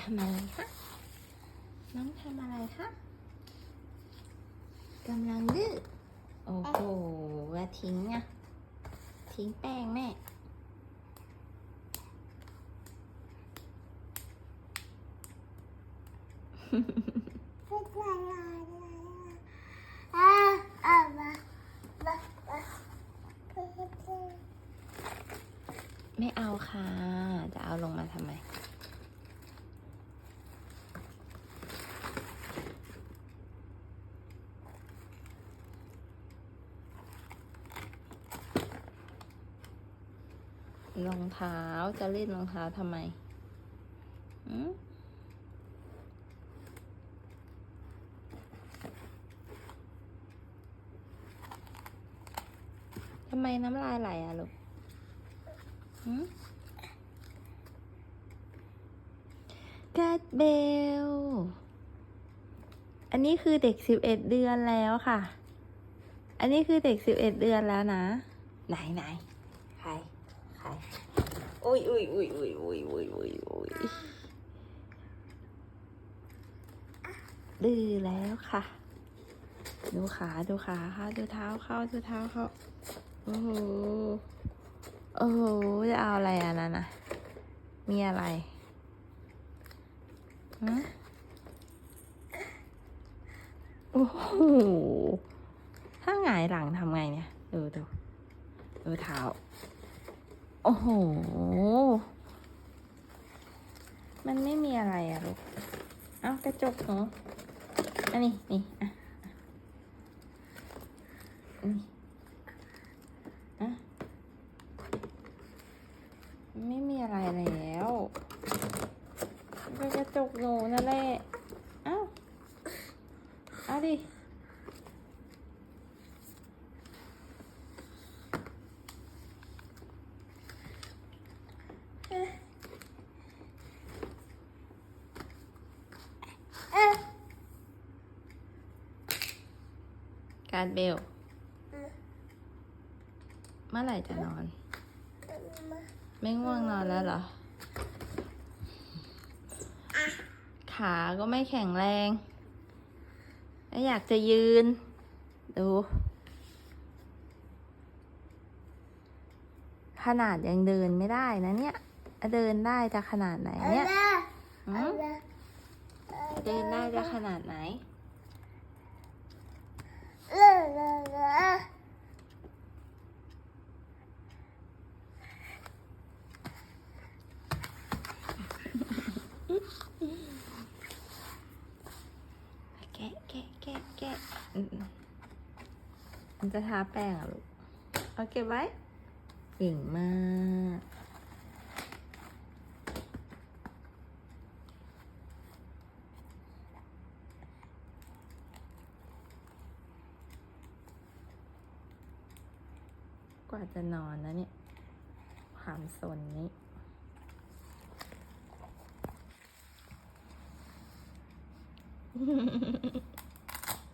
ทำอะไรคะ น้องทำอะไรคะกำลังดื้อ โอ้โหว่าทิ้งอะทิ้งแป้งแม่ ไม่เอาค่ะ จะเอาลงมาทำไม รองเท้าจะเล่นรองเท้าทำไมอืมทำไมน้ำลายไหลอะลูกกาดเบล อันนี้คือเด็กสิบเอ็ดเดือนแล้วค่ะ อันนี้คือเด็กสิบเอ็ดเดือนแล้วนะ ไหนไหน อุ้ยอุ้ยอุ้ยอุ้ยอุ้ยอุ้ยอุ้ยอุ้ยดื้อแล้วค่ะ ดูขาดูขาค่ะดูเท้าเข้าดูเท้าเข้าโอ้โหโอ้โหจะเอาอะไรอะนั่นน่ะมีอะไรฮะโอ้โหถ้าหงายหลังทำไงเนี่ย ดูดูดูเท้า อ้โห มันไม่มีอะไรอะลูก เอากระจกหนูอันนี้นี่อะนี่อะไม่มีอะไรแล้วเป็นกระจกหนูนั่นแหละ เอ้าเอาดิ การเบล เมื่อไหร่จะนอน ไม่ง่วงนอนแล้วเหรอ ขาก็ไม่แข็งแรงแล้วอยากจะยืน ดู ขนาดยังเดินไม่ได้นะเนี่ย เดินได้จะขนาดไหนเนี่ยหืมเดินได้จะขนาดไหน แกะแกะแกะแกะอืมมันจะทาแป้งอะลูก เอาเก็บไว้ เก่งมาก กว่าจะนอนนะเนี่ยความสนนี้